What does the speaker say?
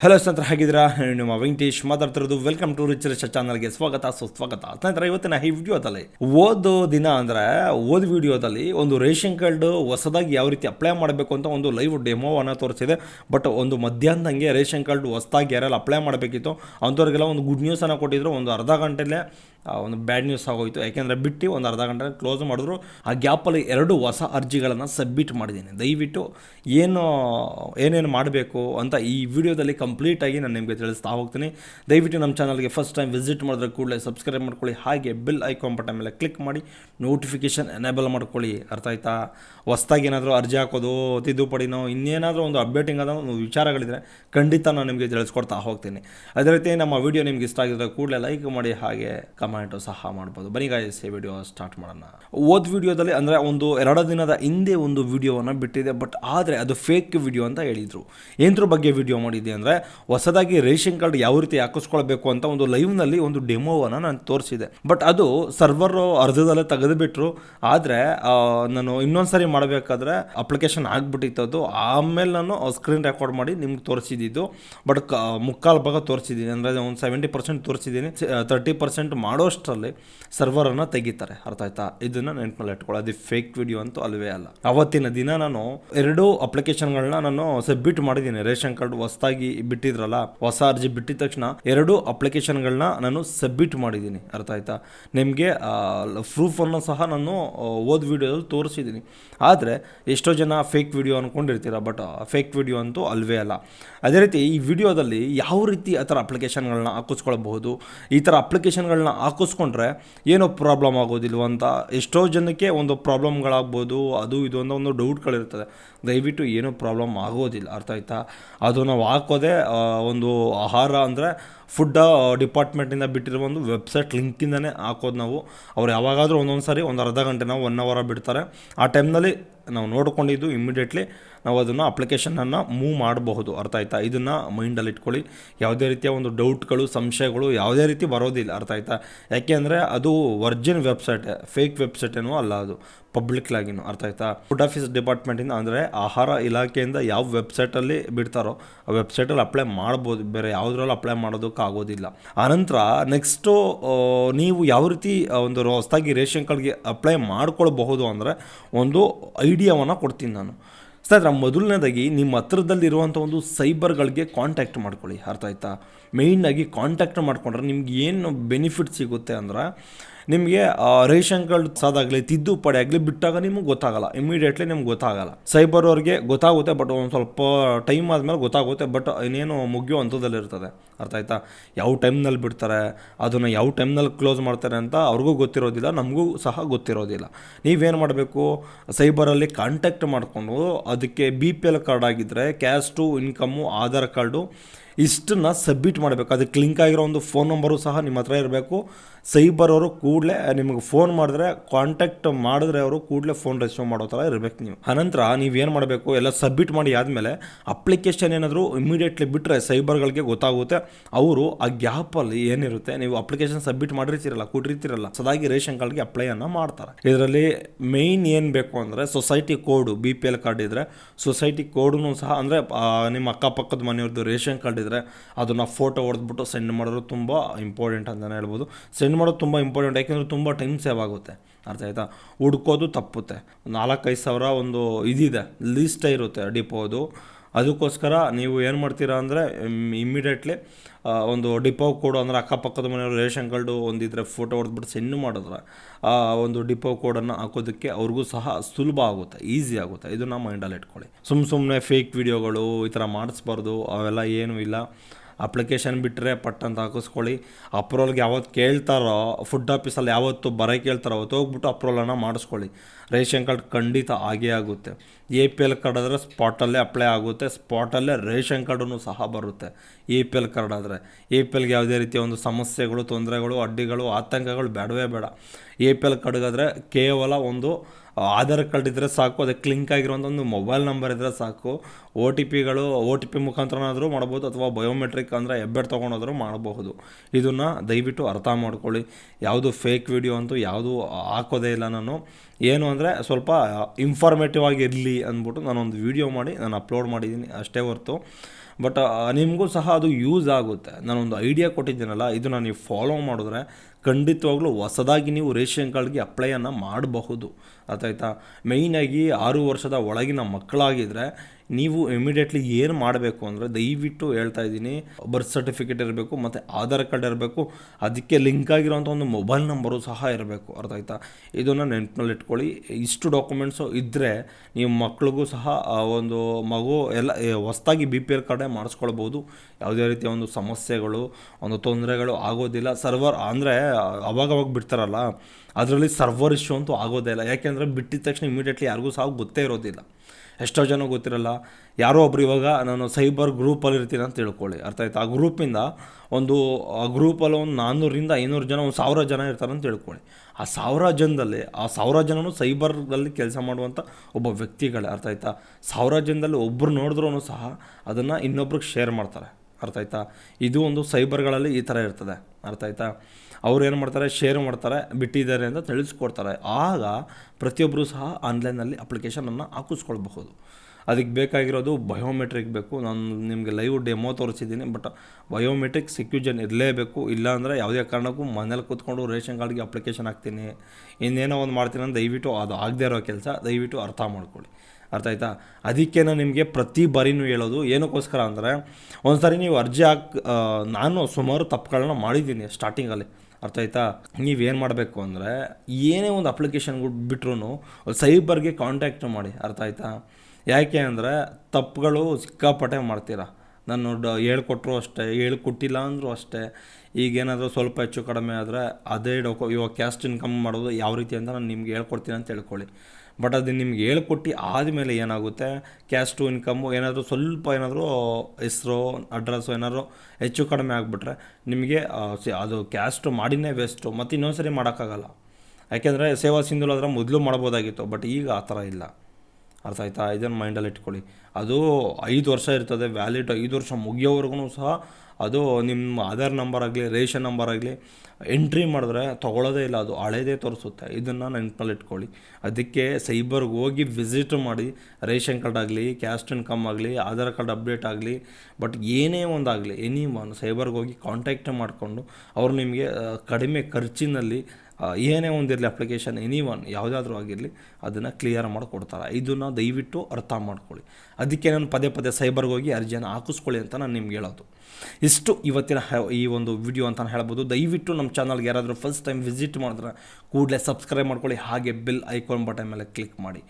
Hello ಸ್ನೇಹಿತರೆ ಹಾಗಿದ್ದೀರಾ? ನಿಮ್ಮ ವೆಂಕಟೇಶ್ ಮಾತಾಡ್ತಿರೋದು ವೆಲ್ಕಮ್ ಟು ರಿಚ್ ಚಾನಲ್ಗೆ ಸ್ವಾಗತ ಸುಸ್ವಾಗತ. ಸ್ನೇಹಿತರೆ ಇವತ್ತಿನ ಈ ವಿಡಿಯೋದಲ್ಲಿ ಓದೋ ದಿನ ಅಂದರೆ ಓದ್ ವಿಡಿಯೋದಲ್ಲಿ ಒಂದು ರೇಷನ್ ಕಾರ್ಡ್ ಹೊಸದಾಗಿ ಯಾವ ರೀತಿ ಅಪ್ಲೈ ಮಾಡಬೇಕು ಅಂತ ಒಂದು ಲೈವ್ ಡೆಮೋವನ್ನು ತೋರಿಸಿದೆ. ಬಟ್ ಒಂದು ಮಧ್ಯಾಹ್ನದಂಗೆ ರೇಷನ್ ಕಾರ್ಡ್ ಹೊಸದಾಗಿ ಯಾರೆಲ್ಲ ಅಪ್ಲೈ ಮಾಡಬೇಕಿತ್ತು ಅಂಥವ್ರಿಗೆಲ್ಲ ಒಂದು ಗುಡ್ ನ್ಯೂಸನ್ನು ಕೊಟ್ಟಿದ್ರು. ಒಂದು ಅರ್ಧ ಗಂಟೆಲೇ ಆ, ಒಂದು ಬ್ಯಾಡ್ ನ್ಯೂಸ್ ಆಗೋಯ್ತು. ಯಾಕೆಂದರೆ ಬಿಟ್ಟು ಒಂದು ಅರ್ಧ ಗಂಟೆ ಕ್ಲೋಸ್ ಮಾಡಿದ್ರು. ಆ ಗ್ಯಾಪಲ್ಲಿ ಎರಡು ಹೊಸ ಅರ್ಜಿಗಳನ್ನು ಸಬ್ಮಿಟ್ ಮಾಡಿದ್ದೀನಿ. ದಯವಿಟ್ಟು ಏನು, ಏನೇನು ಮಾಡಬೇಕು ಅಂತ ಈ ವಿಡಿಯೋದಲ್ಲಿ ಕಂಪ್ಲೀಟಾಗಿ ನಾನು ನಿಮಗೆ ತಿಳಿಸ್ತಾ ಹೋಗ್ತೀನಿ. ದಯವಿಟ್ಟು ನಮ್ಮ ಚಾನಲ್ಗೆ ಫಸ್ಟ್ ಟೈಮ್ ವಿಸಿಟ್ ಮಾಡಿದ್ರೆ ಕೂಡಲೇ ಸಬ್ಸ್ಕ್ರೈಬ್ ಮಾಡ್ಕೊಳ್ಳಿ. ಹಾಗೆ ಬಿಲ್ ಐಕಾನ್ ಬಟನ್ ಮೇಲೆ ಕ್ಲಿಕ್ ಮಾಡಿ. ನೋಟಿಫಿಕೇಷನ್ ಎನೇಬಲ್ ಮಾಡ್ಕೊಳ್ಳಿ. ಅರ್ಥ ಆಯ್ತಾ? ಹೊಸ್ದಾಗಿ ಏನಾದರೂ ಅರ್ಜಿ ಹಾಕೋದು, ತಿದ್ದುಪಡಿನೋ, ಇನ್ನೇನಾದರೂ ಒಂದು ಅಪ್ಡೇಟಿಂಗ್ ಆದ ಒಂದು ವಿಚಾರಗಳಿದ್ರೆ ಖಂಡಿತ ನಾನು ನಿಮಗೆ ತಿಳಿಸ್ಕೊಡ್ತಾ ಹೋಗ್ತೀನಿ. ಅದೇ ರೀತಿ ನಮ್ಮ ವಿಡಿಯೋ ನಿಮ್ಗೆ ಇಷ್ಟ ಆಗಿದ್ರೆ ಕೂಡಲೇ ಲೈಕ್ ಮಾಡಿ. ಹಾಗೆ ಕಮೆಂಟು ಸಹ ಮಾಡ್ಬೋದು. ಬನ್ನಿ ಗಾಯಸ್ ಈ ವಿಡಿಯೋ ಸ್ಟಾರ್ಟ್ ಮಾಡೋಣ. ಓದ್ ವಿಡಿಯೋದಲ್ಲಿ ಅಂದರೆ ಒಂದು ಎರಡು ದಿನದ ಹಿಂದೆ ಒಂದು ವಿಡಿಯೋವನ್ನು ಬಿಟ್ಟಿದೆ ಬಟ್ ಆದರೆ ಅದು ಫೇಕ್ ವಿಡಿಯೋ ಅಂತ ಹೇಳಿದರು. ಏನದ್ರ ಬಗ್ಗೆ ವಿಡಿಯೋ ಮಾಡಿದ್ದೆ ಅಂದರೆ, ಹೊಸದಾಗಿ ರೇಷನ್ ಕಾರ್ಡ್ ಯಾವ ರೀತಿ ಹಾಕಿಸ್ಕೊಳ್ಬೇಕು ಅಂತ ಒಂದು ಲೈವ್ನಲ್ಲಿ ಒಂದು ಡೆಮೋವನ್ನು ನಾನು ತೋರಿಸಿದೆ. ಬಟ್ ಅದು ಸರ್ವರ್ ಅರ್ಧದಲ್ಲೇ ತೆಗೆದುಬಿಟ್ರು. ಆದರೆ ನಾನು ಇನ್ನೊಂದು ಸರಿ ಮಾಡಬೇಕಾದ್ರೆ ಅಪ್ಲಿಕೇಶನ್ ಆಗಿಬಿಟ್ಟಿತ್ತು ಅದು. ಆಮೇಲೆ ನಾನು ಸ್ಕ್ರೀನ್ ರೆಕಾರ್ಡ್ ಮಾಡಿ ನಿಮ್ಗೆ ತೋರಿಸಿದ್ದು. ಬಟ್ ಮುಕ್ಕಾಲು ಭಾಗ ತೋರಿಸಿದ್ದೀನಿ. ಅಂದರೆ ಒಂದು ಸೆವೆಂಟಿ ಪರ್ಸೆಂಟ್ ತೋರಿಸಿದ್ದೀನಿ. ತರ್ಟಿ ಪರ್ಸೆಂಟ್ ಮಾಡೋಷ್ಟರಲ್ಲಿ ಸರ್ವರನ್ನು ತೆಗಿತಾರೆ. ಅರ್ಥ ಆಯ್ತಾ? ಇದನ್ನು ನೆನಪಲ್ಲಿ ಇಟ್ಕೊಳ್ಳಿ. ಅದು ಫೇಕ್ ವಿಡಿಯೋ ಅಂತೂ ಅಲ್ವೇ ಅಲ್ಲ. ಅವತ್ತಿನ ದಿನ ನಾನು ಎರಡು ಅಪ್ಲಿಕೇಶನ್ಗಳನ್ನ ನಾನು ಸಬ್ಮಿಟ್ ಮಾಡಿದ್ದೀನಿ. ರೇಷನ್ ಕಾರ್ಡ್ ಹೊಸದಾಗಿ ಬಿಟ್ಟಿದ್ರಲ್ಲ, ಹೊಸ ಅರ್ಜಿ ಬಿಟ್ಟಿದ ತಕ್ಷಣ ಎರಡು ಅಪ್ಲಿಕೇಶನ್ಗಳನ್ನ ನಾನು ಸಬ್ಮಿಟ್ ಮಾಡಿದ್ದೀನಿ. ಅರ್ಥ ಆಯ್ತಾ? ನಿಮಗೆ ಪ್ರೂಫನ್ನು ಸಹ ನಾನು ಓದ್ ವಿಡಿಯೋದಲ್ಲಿ ತೋರಿಸಿದ್ದೀನಿ. ಆದರೆ, ಎಷ್ಟೋ ಜನ ಫೇಕ್ ವಿಡಿಯೋ ಅಂದ್ಕೊಂಡಿರ್ತೀರ ಬಟ್ ಫೇಕ್ ವಿಡಿಯೋ ಅಂತೂ ಅಲ್ವೇ ಅಲ್ಲ. ಅದೇ ರೀತಿ ಈ ವಿಡಿಯೋದಲ್ಲಿ ಯಾವ ರೀತಿ ಆ ಥರ ಅಪ್ಲಿಕೇಶನ್ಗಳನ್ನ ಹಾಕಿಸ್ಕೊಳ್ಬಹುದು, ಈ ಥರ ಅಪ್ಲಿಕೇಶನ್ಗಳನ್ನ ಹಾಕಿಸ್ಕೊಂಡ್ರೆ ಏನೋ ಪ್ರಾಬ್ಲಮ್ ಆಗೋದಿಲ್ವ ಅಂತ ಎಷ್ಟೋ ಜನಕ್ಕೆ ಒಂದು ಪ್ರಾಬ್ಲಮ್ಗಳಾಗ್ಬೋದು ಅದು ಇದು ಅಂತ ಒಂದು ಡೌಟ್ಗಳಿರ್ತದೆ ದಯವಿಟ್ಟು ಏನೂ ಪ್ರಾಬ್ಲಮ್ ಆಗೋದಿಲ್ಲ, ಅರ್ಥ ಆಯ್ತಾ? ಅದು ನಾವು ಹಾಕೋದೇ ಒಂದು ಆಹಾರ ಅಂದರೆ ಫುಡ್ ಡಿಪಾರ್ಟ್ಮೆಂಟಿಂದ ಬಿಟ್ಟಿರೋ ಒಂದು ವೆಬ್ಸೈಟ್ ಲಿಂಕಿಂದನೇ ಹಾಕೋದು ನಾವು. ಅವ್ರು ಯಾವಾಗಾದರೂ ಒಂದೊಂದು ಸಾರಿ ಒಂದು ಅರ್ಧ ಗಂಟೆ, ನಾವು ಒನ್ ಅವರ ಬಿಡ್ತಾರೆ. ಆ ಟೈಮ್ನಲ್ಲಿ ನಾವು ನೋಡಿಕೊಂಡಿದ್ದು ಇಮ್ಮಿಡಿಯೇಟ್ಲಿ ನಾವು ಅದನ್ನು ಅಪ್ಲಿಕೇಶನನ್ನು ಮೂವ್ ಮಾಡಬಹುದು. ಅರ್ಥ ಆಯ್ತಾ? ಇದನ್ನು ಮೈಂಡಲ್ಲಿ ಇಟ್ಕೊಳ್ಳಿ. ಯಾವುದೇ ರೀತಿಯ ಒಂದು ಡೌಟ್ಗಳು ಸಂಶಯಗಳು ಯಾವುದೇ ರೀತಿ ಬರೋದಿಲ್ಲ. ಅರ್ಥ ಆಯ್ತಾ? ಯಾಕೆಂದರೆ ಅದು ವರ್ಜಿನ್ ವೆಬ್ಸೈಟ್ ಫೇಕ್ ವೆಬ್ಸೈಟ್ ಏನೋ ಅಲ್ಲ ಅದು. Public login. ಅರ್ಥ ಆಯ್ತಾ? ಫುಡ್ ಆಫೀಸ್ ಡಿಪಾರ್ಟ್ಮೆಂಟಿಂದ ಅಂದರೆ ಆಹಾರ ಇಲಾಖೆಯಿಂದ ಯಾವ ವೆಬ್ಸೈಟಲ್ಲಿ ಬಿಡ್ತಾರೋ ಆ ವೆಬ್ಸೈಟಲ್ಲಿ ಅಪ್ಲೈ ಮಾಡ್ಬೋದು. ಬೇರೆ ಯಾವುದ್ರಲ್ಲೂ ಅಪ್ಲೈ ಮಾಡೋದಕ್ಕೆ ಆಗೋದಿಲ್ಲ. ಆನಂತರ ನೆಕ್ಸ್ಟು ನೀವು ಯಾವ ರೀತಿ ಒಂದು ಹೊಸದಾಗಿ ರೇಷನ್ ಕಾರ್ಡ್ಗೆ ಅಪ್ಲೈ ಮಾಡ್ಕೊಳ್ಬಹುದು ಅಂದರೆ ಒಂದು ಐಡಿಯಾವನ್ನು ಕೊಡ್ತೀನಿ ನಾನು. ಸ್ನೇಹಿತರೆ, ಮೊದಲನೇದಾಗಿ ನಿಮ್ಮ ಹತ್ರದಲ್ಲಿರುವಂಥ ಒಂದು ಸೈಬರ್ಗಳಿಗೆ ಕಾಂಟ್ಯಾಕ್ಟ್ ಮಾಡ್ಕೊಳ್ಳಿ. ಅರ್ಥ ಆಯ್ತಾ? ಮೇಯ್ನಾಗಿ ಕಾಂಟ್ಯಾಕ್ಟ್ ಮಾಡಿಕೊಂಡ್ರೆ ನಿಮ್ಗೆ ಏನು ಬೆನಿಫಿಟ್ ಸಿಗುತ್ತೆ ಅಂದ್ರೆ ನಿಮಗೆ ರೇಷನ್ ಕಾರ್ಡ್ ಸಾದಾಗಲಿ, ತಿದ್ದುಪಡಿ ಆಗಲಿ ಬಿಟ್ಟಾಗ ನಿಮಗೆ ಗೊತ್ತಾಗಲ್ಲ. ಇಮಿಡಿಯೇಟ್ಲಿ ನಿಮ್ಗೆ ಗೊತ್ತಾಗಲ್ಲ. ಸೈಬರ್ ಅವ್ರಿಗೆ ಗೊತ್ತಾಗುತ್ತೆ ಬಟ್ ಒಂದು ಸ್ವಲ್ಪ ಟೈಮ್ ಆದಮೇಲೆ ಗೊತ್ತಾಗುತ್ತೆ ಬಟ್ ಇನ್ನೇನು ಮುಗಿಯೋ ಹಂತದಲ್ಲಿ ಇರ್ತದೆ. ಅರ್ಥ ಆಯ್ತಾ? ಯಾವ ಟೈಮ್ನಲ್ಲಿ ಬಿಡ್ತಾರೆ, ಅದನ್ನು ಯಾವ ಟೈಮ್ನಲ್ಲಿ ಕ್ಲೋಸ್ ಮಾಡ್ತಾರೆ ಅಂತ ಅವ್ರಿಗೂ ಗೊತ್ತಿರೋದಿಲ್ಲ, ನಮಗೂ ಸಹ ಗೊತ್ತಿರೋದಿಲ್ಲ. ನೀವೇನು ಮಾಡಬೇಕು? ಸೈಬರಲ್ಲಿ ಕಾಂಟ್ಯಾಕ್ಟ್ ಮಾಡಿಕೊಂಡು, ಅದಕ್ಕೆ ಬಿ ಪಿ ಎಲ್ ಕಾರ್ಡ್ ಆಗಿದ್ದರೆ ಕ್ಯಾಸ್ಟು ಇನ್ಕಮ್ಮು ಆಧಾರ್ ಕಾರ್ಡು ಇಷ್ಟನ್ನ ಸಬ್ಮಿಟ್ ಮಾಡಬೇಕು. ಅದಕ್ಕೆ ಲಿಂಕ್ ಆಗಿರೋ ಒಂದು ಫೋನ್ ನಂಬರು ಸಹ ನಿಮ್ಮ ಹತ್ರ ಇರಬೇಕು. ಸೈಬರ್ ಅವರು ಕೂಡಲೇ ನಿಮಗೆ ಫೋನ್ ಮಾಡಿದ್ರೆ ಕಾಂಟ್ಯಾಕ್ಟ್ ಮಾಡಿದ್ರೆ ಅವರು ಕೂಡಲೇ ಫೋನ್ ರಿಸೀವ್ ಮಾಡೋ ಥರ ಇರಬೇಕು ನೀವು. ಅನಂತರ ನೀವೇನು ಮಾಡಬೇಕು? ಎಲ್ಲ ಸಬ್ಮಿಟ್ ಮಾಡಿ ಆದಮೇಲೆ ಅಪ್ಲಿಕೇಶನ್ ಏನಾದರೂ ಇಮಿಡಿಯೇಟ್ಲಿ ಬಿಟ್ಟರೆ ಸೈಬರ್ಗಳಿಗೆ ಗೊತ್ತಾಗುತ್ತೆ. ಅವರು ಆ ಗ್ಯಾಪಲ್ಲಿ ಏನಿರುತ್ತೆ, ನೀವು ಅಪ್ಲಿಕೇಶನ್ ಸಬ್ಮಿಟ್ ಮಾಡಿರ್ತೀರಲ್ಲ, ಕೊಟ್ಟಿರ್ತೀರಲ್ಲ ಸದಾಗಿ ರೇಷನ್ ಕಾರ್ಡ್ಗೆ ಅಪ್ಲೈಯನ್ನು ಮಾಡ್ತಾರೆ. ಇದರಲ್ಲಿ ಮೇಯ್ನ್ ಏನು ಬೇಕು ಅಂದರೆ society code B P L card ಇದ್ದರೆ ಸೊಸೈಟಿ ಕೋಡೂ ಸಹ, ಅಂದರೆ ನಿಮ್ಮ ಅಕ್ಕಪಕ್ಕದ ಮನೆಯವ್ರದ್ದು ರೇಷನ್ ಕಾರ್ಡ್ ಇದ್ದರೆ ಅದನ್ನು ಫೋಟೋ ಹೊಡೆದ್ಬಿಟ್ಟು ಸೆಂಡ್ ಮಾಡೋದು ತುಂಬ ಇಂಪಾರ್ಟೆಂಟ್ ಅಂತಲೇ ಹೇಳ್ಬೋದು. ಸೆಂಡ್ ಮಾಡೋದು ತುಂಬ ಇಂಪಾರ್ಟೆಂಟ್ ಯಾಕೆಂದರೆ ತುಂಬ ಟೈಮ್ ಸೇವ್ ಆಗುತ್ತೆ. ಅರ್ಥ ಆಯ್ತಾ? ಹುಡ್ಕೋದು ತಪ್ಪುತ್ತೆ. ನಾಲ್ಕೈದು ಸಾವಿರ ಒಂದು ಇದಿದೆ ಲೀಸ್ಟೇ ಇರುತ್ತೆ ಡಿಪೋದು ಅದಕ್ಕೋಸ್ಕರ ನೀವು ಏನು ಮಾಡ್ತೀರಾ ಅಂದರೆ ಇಮ್ಮಿಡಿಯೇಟ್ಲಿ ಒಂದು ಡಿಪೋ ಕೋಡು ಅಂದರೆ ಅಕ್ಕಪಕ್ಕದ ಮನೆಯವರು ರೇಷನ್ ಕಾರ್ಡು ಒಂದಿದ್ರೆ ಫೋಟೋ ಹೊಡೆದ್ಬಿಟ್ಟು ಸೆಂಡ್ ಮಾಡಿದ್ರೆ, ಆ, ಒಂದು ಡಿಪೋ ಕೋಡನ್ನು ಹಾಕೋದಕ್ಕೆ ಅವ್ರಿಗೂ ಸಹ ಸುಲಭ ಆಗುತ್ತೆ ಈಸಿ ಆಗುತ್ತೆ. ಇದನ್ನು ಮೈಂಡಲ್ಲಿ ಇಟ್ಕೊಳ್ಳಿ. ಸುಮ್ಮ ಸುಮ್ಮನೆ ಫೇಕ್ ವಿಡಿಯೋಗಳು ಈ ಥರ ಮಾಡಿಸ್ಬಾರ್ದು, ಅವೆಲ್ಲ ಏನೂ ಇಲ್ಲ. ಅಪ್ಲಿಕೇಶನ್ ಬಿಟ್ಟರೆ ಪಟ್ ಅಂತ ಹಾಕಿಸ್ಕೊಳ್ಳಿ. ಅಪ್ರೂವಲ್ಗೆ ಯಾವತ್ತು ಕೇಳ್ತಾರೋ ಫುಡ್ ಆಫೀಸಲ್ಲಿ ಯಾವತ್ತು ಬರ ಕೇಳ್ತಾರೋ, ಅವತ್ತು ಹೋಗ್ಬಿಟ್ಟು ಅಪ್ರೂವಲನ್ನು ಮಾಡಿಸ್ಕೊಳ್ಳಿ. ರೇಷನ್ ಕಾರ್ಡ್ ಖಂಡಿತ ಆಗೇ ಆಗುತ್ತೆ. ಎ ಪಿ ಎಲ್ ಕಾರ್ಡ್ ಆದರೆ ಸ್ಪಾಟಲ್ಲೇ ಅಪ್ಲೈ ಆಗುತ್ತೆ. ಸ್ಪಾಟಲ್ಲೇ ರೇಷನ್ ಕಾರ್ಡೂ ಸಹ ಬರುತ್ತೆ. ಎ ಪಿ ಎಲ್ ಕಾರ್ಡ್ ಆದರೆ. ಎ ಪಿ ಎಲ್ಗೆ ಯಾವುದೇ ರೀತಿಯ ಒಂದು ಸಮಸ್ಯೆಗಳು, ತೊಂದರೆಗಳು, ಅಡ್ಡಿಗಳು, ಆತಂಕಗಳು ಬೇಡವೇ ಬೇಡ. ಎ ಪಿ ಎಲ್ ಕಾರ್ಡ್ಗಾದರೆ ಕೇವಲ ಒಂದು ಆಧಾರ್ ಕಾರ್ಡ್ ಇದ್ದರೆ ಸಾಕು, ಅದಕ್ಕೆ ಲಿಂಕ್ ಆಗಿರುವಂಥ ಒಂದು ಮೊಬೈಲ್ ನಂಬರ್ ಇದ್ದರೆ ಸಾಕು. ಒ ಟಿ ಪಿಗಳು ಒ ಟಿ ಪಿ ಮುಖಾಂತರನಾದರೂ ಮಾಡ್ಬೋದು ಅಥವಾ ಬಯೋಮೆಟ್ರಿಕ್ ಅಂದರೆ ಹೆಬ್ಬೆಟ್ ತೊಗೊಂಡಾದರೂ ಮಾಡಬಹುದು ಇದನ್ನು ದಯವಿಟ್ಟು ಅರ್ಥ ಮಾಡ್ಕೊಳ್ಳಿ. ಯಾವುದು ಫೇಕ್ ವಿಡಿಯೋ ಅಂತೂ ಯಾವುದು ಹಾಕೋದೇ ಇಲ್ಲ ನಾನು. ಏನು ಅಂದರೆ ಸ್ವಲ್ಪ ಇನ್ಫಾರ್ಮೇಟಿವ್ ಆಗಿ ಇರಲಿ ಅಂದ್ಬಿಟ್ಟು ನಾನೊಂದು ವಿಡಿಯೋ ಮಾಡಿ, ನಾನು ಅಪ್ಲೋಡ್ ಮಾಡಿದ್ದೀನಿ ಅಷ್ಟೇ ಹೊರತು. ಬಟ್ ನಿಮಗೂ ಸಹ ಅದು ಯೂಸ್ ಆಗುತ್ತೆ. ನಾನೊಂದು ಐಡಿಯಾ ಕೊಟ್ಟಿದ್ದೀನಲ್ಲ ಇದನ್ನು ನೀವು ಫಾಲೋ ಮಾಡಿದ್ರೆ ಖಂಡಿತವಾಗ್ಲೂ ಹೊಸದಾಗಿ ನೀವು ರೇಷನ್ ಕಾರ್ಡ್ಗೆ ಅಪ್ಲೈಯನ್ನು ಮಾಡಬಹುದು. ಅರ್ಥಾಯ್ತಾ? ಮೇಯ್ನಾಗಿ ಆರು ವರ್ಷದ ಒಳಗಿನ ಮಕ್ಕಳಾಗಿದ್ದರೆ ನೀವು ಇಮಿಡಿಯೇಟ್ಲಿ ಏನು ಮಾಡಬೇಕು ಅಂದರೆ ದಯವಿಟ್ಟು ಹೇಳ್ತಾ ಇದ್ದೀನಿ ಬರ್ತ್ ಸರ್ಟಿಫಿಕೇಟ್ ಇರಬೇಕು, ಮತ್ತು ಆಧಾರ್ ಕಾರ್ಡ್ ಇರಬೇಕು, ಅದಕ್ಕೆ ಲಿಂಕ್ ಆಗಿರೋಂಥ ಒಂದು ಮೊಬೈಲ್ ನಂಬರು ಸಹ ಇರಬೇಕು. ಅರ್ಥ ಆಯ್ತಾ ಇದನ್ನು ನೆನಪಿನಲ್ಲಿ ಇಟ್ಕೊಳ್ಳಿ ಇಷ್ಟು ಡಾಕ್ಯುಮೆಂಟ್ಸು ಇದ್ದರೆ ನೀವು ಮಕ್ಳಿಗೂ ಸಹ ಒಂದು ಮಗು ಎಲ್ಲ ಹೊಸ್ದಾಗಿ ಬಿ ಪಿ ಎಲ್ ಕಾರ್ಡೇ ಮಾಡಿಸ್ಕೊಳ್ಬೋದು. ಯಾವುದೇ ರೀತಿಯ ಒಂದು ಸಮಸ್ಯೆಗಳು, ಒಂದು ತೊಂದರೆಗಳು ಆಗೋದಿಲ್ಲ. ಸರ್ವರ್ ಅಂದರೆ ಅವಾಗವಾಗ ಬಿಡ್ತಾರಲ್ಲ. ಅದರಲ್ಲಿ ಸರ್ವರ್ ಇಶ್ಯೂ ಅಂತೂ ಆಗೋದೇ ಇಲ್ಲ. ಯಾಕೆಂದರೆ ಬಿಟ್ಟಿದ ತಕ್ಷಣ ಇಮಿಡಿಯೇಟ್ಲಿ ಯಾರಿಗೂ ಸಹ ಗೊತ್ತೇ ಇರೋದಿಲ್ಲ. ಎಷ್ಟೋ ಜನ ಗೊತ್ತಿರಲ್ಲ. ಯಾರೋ ಒಬ್ರು ಇವಾಗ ನಾನು ಸೈಬರ್ ಗ್ರೂಪಲ್ಲಿ ಇರ್ತೀನಿ ಅಂತ ತಿಳ್ಕೊಳ್ಳಿ. ಅರ್ಥ ಆಯ್ತು? ಆ ಗ್ರೂಪಿಂದ ಒಂದು, ಆ ಗ್ರೂಪಲ್ಲಿ ಒಂದು ನಾನ್ನೂರಿಂದ ಐನೂರು ಜನ, ಒಂದು ಸಾವಿರ ಜನ ಇರ್ತಾರೆ ಅಂತ ತಿಳ್ಕೊಳ್ಳಿ. ಆ ಸಾವಿರ ಜನದಲ್ಲಿ, ಆ ಸಾವಿರ ಜನನೂ ಸೈಬರ್ದಲ್ಲಿ ಕೆಲಸ ಮಾಡುವಂಥ ಒಬ್ಬ ವ್ಯಕ್ತಿಗಳೇ. ಅರ್ಥ ಆಯ್ತಾ? ಸಾವಿರ ಜನದಲ್ಲಿ ಒಬ್ಬರು ನೋಡಿದ್ರೂ ಸಹ ಅದನ್ನು ಇನ್ನೊಬ್ರಿಗೆ ಶೇರ್ ಮಾಡ್ತಾರೆ. ಅರ್ಥ ಆಯ್ತಾ ಇದು ಒಂದು ಸೈಬರ್ಗಳಲ್ಲಿ ಈ ಥರ ಇರ್ತದೆ. ಅರ್ಥ ಆಯ್ತಾ ಅವ್ರು ಏನು ಮಾಡ್ತಾರೆ? ಶೇರ್ ಮಾಡ್ತಾರೆ, ಬಿಟ್ಟಿದ್ದಾರೆ ಅಂತ ತಿಳಿಸ್ಕೊಡ್ತಾರೆ. ಆಗ ಪ್ರತಿಯೊಬ್ಬರು ಸಹ ಆನ್ಲೈನಲ್ಲಿ ಅಪ್ಲಿಕೇಶನನ್ನು ಹಾಕಿಸ್ಕೊಳ್ಬಹುದು. ಅದಕ್ಕೆ ಬೇಕಾಗಿರೋದು ಬಯೋಮೆಟ್ರಿಕ್ ಬೇಕು. ನಾನು ನಿಮಗೆ ಲೈವ್ ಡೆಮೋ ತೋರಿಸಿದ್ದೀನಿ, ಬಟ್ ಬಯೋಮೆಟ್ರಿಕ್ ಸೆಕ್ಯೂಜನ್ ಇರಲೇಬೇಕು. ಇಲ್ಲಾಂದರೆ ಯಾವುದೇ ಕಾರಣಕ್ಕೂ ಮನೇಲಿ ಕೂತ್ಕೊಂಡು ರೇಷನ್ ಕಾರ್ಡ್ಗೆ ಅಪ್ಲಿಕೇಶನ್ ಹಾಕ್ತೀನಿ. ಇನ್ನೇನೋ ಒಂದು ಮಾಡ್ತೀನಿ ಅಂತ ದಯವಿಟ್ಟು ಅದು ಆಗದೇ ಇರೋ ಕೆಲಸ, ದಯವಿಟ್ಟು ಅರ್ಥ ಮಾಡ್ಕೊಳ್ಳಿ. ಅರ್ಥ ಆಯ್ತಾ ಅದಕ್ಕೆ ನಾನು ನಿಮಗೆ ಪ್ರತಿ ಬಾರಿನೂ ಹೇಳೋದು. ಏನಕ್ಕೋಸ್ಕರ ಅಂದರೆ ಒಂದು ನೀವು ಅರ್ಜಿ ಹಾಕಿ ನಾನು ಸುಮಾರು ತಪ್ಪುಗಳನ್ನ ಮಾಡಿದ್ದೀನಿ ಸ್ಟಾರ್ಟಿಂಗಲ್ಲಿ. ಅರ್ಥ ಆಯ್ತಾ ನೀವೇನು ಮಾಡಬೇಕು ಅಂದರೆ, ಏನೇ ಒಂದು ಅಪ್ಲಿಕೇಶನ್ ಬಿಟ್ರೂ ಸೈಬರ್ಗೆ ಕಾಂಟ್ಯಾಕ್ಟ್ ಮಾಡಿ. ಅರ್ಥ ಆಯ್ತಾ ಯಾಕೆ ಅಂದರೆ, ತಪ್ಪುಗಳು ಸಿಕ್ಕಾಪಟ್ಟೆ ಮಾಡ್ತೀರಾ. ನಾನು ಹೇಳ್ಕೊಟ್ರು ಅಷ್ಟೇ, ಹೇಳ್ಕೊಟ್ಟಿಲ್ಲ ಅಂದರೂ ಅಷ್ಟೇ. ಈಗೇನಾದರೂ ಸ್ವಲ್ಪ ಹೆಚ್ಚು ಕಡಿಮೆ ಆದರೆ, ಅದೇ ಡಾಕು ಇವಾಗ ಕ್ಯಾಸ್ಟ್ ಇನ್ಕಮ್ ಮಾಡೋದು ಯಾವ ರೀತಿ ಅಂತ ನಾನು ನಿಮ್ಗೆ ಹೇಳ್ಕೊಡ್ತೀನಿ ಅಂತ ಹೇಳ್ಕೊಳ್ಳಿ ಬಟ್ ಅದು ನಿಮ್ಗೆ ಹೇಳ್ಕೊಟ್ಟು ಆದಮೇಲೆ ಏನಾಗುತ್ತೆ? ಕ್ಯಾಸ್ಟು ಇನ್ಕಮ್ಮು ಏನಾದರೂ ಸ್ವಲ್ಪ ಏನಾದರೂ, ಹೆಸರು ಅಡ್ರೆಸ್ಸು ಏನಾದರೂ ಹೆಚ್ಚು ಕಡಿಮೆ ಆಗಿಬಿಟ್ರೆ ನಿಮಗೆ ಅದು ಕ್ಯಾಸ್ಟು ಮಾಡಿನೇ ವೇಸ್ಟು ಮತ್ತು ಇನ್ನೊಂದು ಸರಿ ಮಾಡೋಕ್ಕಾಗಲ್ಲ. ಯಾಕೆಂದರೆ ಸೇವಾ ಸಿಂಧುಲ್ ಅದರ ಮೊದಲು ಮಾಡ್ಬೋದಾಗಿತ್ತು. ಬಟ್ ಈಗ ಆ ಥರ ಇಲ್ಲ. ಅರ್ಥ ಆಯ್ತಾ? ಇದನ್ನು ಮೈಂಡಲ್ಲಿ ಇಟ್ಕೊಳ್ಳಿ. ಅದು ಐದು ವರ್ಷ ಇರ್ತದೆ. ವ್ಯಾಲಿಡ್ ಐದು ವರ್ಷ ಮುಗಿಯೋವರೆಗೂ ಸಹ ಅದು ನಿಮ್ಮ ಆಧಾರ್ ನಂಬರ್ ಆಗಲಿ, ರೇಷನ್ ನಂಬರ್ ಆಗಲಿ, ಎಂಟ್ರಿ ಮಾಡಿದ್ರೆ ತೊಗೊಳ್ಳೋದೇ ಇಲ್ಲ, ಅದು ಹಳೇದೇ ತೋರಿಸುತ್ತೆ. ಇದನ್ನು ನೆನಪಲ್ಲಿ ಇಟ್ಕೊಳ್ಳಿ. ಅದಕ್ಕೆ ಸೈಬರ್ಗೆ ಹೋಗಿ ವಿಸಿಟ್ ಮಾಡಿ, ರೇಷನ್ ಕಾರ್ಡ್ ಆಗಲಿ, ಕ್ಯಾಸ್ಟ್ ಇನ್ಕಮ್ ಆಗಲಿ, ಆಧಾರ್ ಕಾರ್ಡ್ ಅಪ್ಡೇಟ್ ಆಗಲಿ, ಬಟ್ ಏನೇ ಒಂದಾಗಲಿ ಎನಿ ಒನ್ ಸೈಬರ್ಗೆ ಹೋಗಿ ಕಾಂಟ್ಯಾಕ್ಟ್ ಮಾಡಿಕೊಂಡು, ಅವರು ನಿಮಗೆ ಕಡಿಮೆ ಖರ್ಚಿನಲ್ಲಿ ಏನೇ ಒಂದಿರಲಿ ಅಪ್ಲಿಕೇಶನ್ ಎನಿ ಒನ್ ಯಾವುದಾದ್ರೂ ಆಗಿರಲಿ, ಅದನ್ನು ಕ್ಲಿಯರ್ ಮಾಡಿಕೊಡ್ತಾರೆ. ಇದನ್ನು ದಯವಿಟ್ಟು ಅರ್ಥ ಮಾಡ್ಕೊಳ್ಳಿ. ಅದಕ್ಕೆ ನಾನು ಪದೇ ಪದೇ ಸೈಬರ್ಗೆ ಹೋಗಿ ಅರ್ಜಿಯನ್ನು ಹಾಕಿಸ್ಕೊಳ್ಳಿ ಅಂತ ನಾನು ನಿಮ್ಗೆ ಹೇಳೋದು. ಇಷ್ಟು ಇವತ್ತಿನ ಈ ಒಂದು ವಿಡಿಯೋ ಅಂತ ಹೇಳ್ಬೋದು. ದಯವಿಟ್ಟು ನಮ್ಮ ಚಾನಲ್ಗೆ ಯಾರಾದರೂ ಫಸ್ಟ್ ಟೈಮ್ ವಿಸಿಟ್ ಮಾಡಿದ್ರೆ ಕೂಡಲೇ ಸಬ್ಸ್ಕ್ರೈಬ್ ಮಾಡ್ಕೊಳ್ಳಿ. ಹಾಗೆ ಬಿಲ್ ಐಕಾನ್ ಬಟನ್ ಮೇಲೆ ಕ್ಲಿಕ್ ಮಾಡಿ.